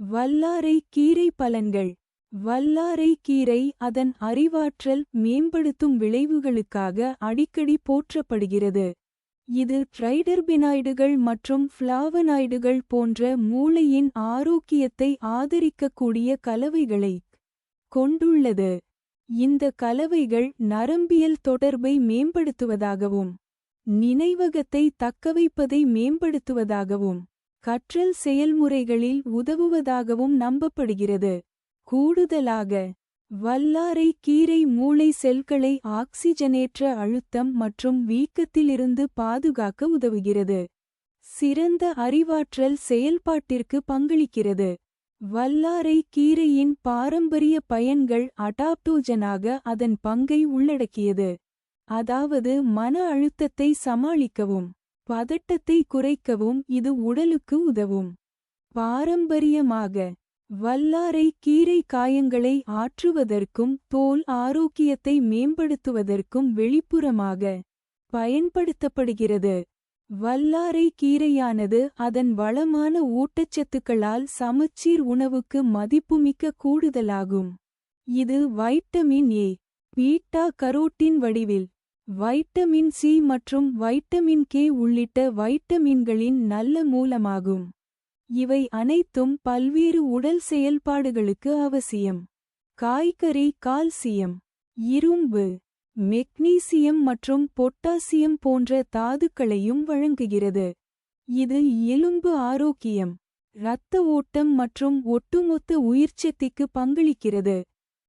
வல்லாரை கீரை பலன்கள். வல்லாரை கீரை அதன் அறிவாற்றல் மேம்படுத்தும் விளைவுகளுக்காக அடிக்கடி போற்றப்படுகிறது. இது ட்ரைடர்பினாய்டுகள் மற்றும் ஃப்ளாவனாய்டுகள் போன்ற மூளையின் ஆரோக்கியத்தை ஆதரிக்கக்கூடிய கலவைகளை கொண்டுள்ளது. இந்த கலவைகள் நரம்பியல் தொடர்பை மேம்படுத்துவதாகவும் நினைவகத்தை தக்கவைப்பதை மேம்படுத்துவதாகவும் கற்றல் செயல்முறைகளில் உதவுவதாகவும் நம்பப்படுகிறது. கூடுதலாக வல்லாரை கீரை மூளை செல்களை ஆக்சிஜனேற்ற அழுத்தம் மற்றும் வீக்கத்திலிருந்து பாதுகாக்க உதவுகிறது. சிறந்த அறிவாற்றல் செயல்பாட்டிற்கு பங்களிக்கிறது. வல்லாரை கீரையின் பாரம்பரிய பயன்கள் அடாப்டோஜனாக அதன் பங்கை உள்ளடக்கியது. அதாவது மன அழுத்தத்தை சமாளிக்கவும். பதட்டத்தை குறைக்கவும் இது உடலுக்கு உதவும். பாரம்பரியமாக வல்லாரை கீரை காயங்களை ஆற்றுவதற்கும் தோல் ஆரோக்கியத்தை மேம்படுத்துவதற்கும் வெளிப்புறமாக பயன்படுத்தப்படுகிறது. வல்லாரை கீரையானது அதன் வளமான ஊட்டச்சத்துக்களால் சமச்சீர் உணவுக்கு மதிப்புமிக்க கூடுதலாகும். இது வைட்டமின் ஏ பீட்டா கரோட்டின் வடிவில் வைட்டமின் சி மற்றும் வைட்டமின் கே உள்ளிட்ட வைட்டமின்களின் நல்ல மூலமாகும். இவை அனைத்தும் பல்வேறு உடல் செயல்பாடுகளுக்கு அவசியம். காய்கறி கால்சியம் இரும்பு மெக்னீசியம் மற்றும் பொட்டாசியம் போன்ற தாதுக்களையும் வழங்குகிறது. இது எலும்பு ஆரோக்கியம் இரத்த ஓட்டம் மற்றும் ஒட்டுமொத்த உயிர்ச்சக்திக்கு பங்களிக்கிறது.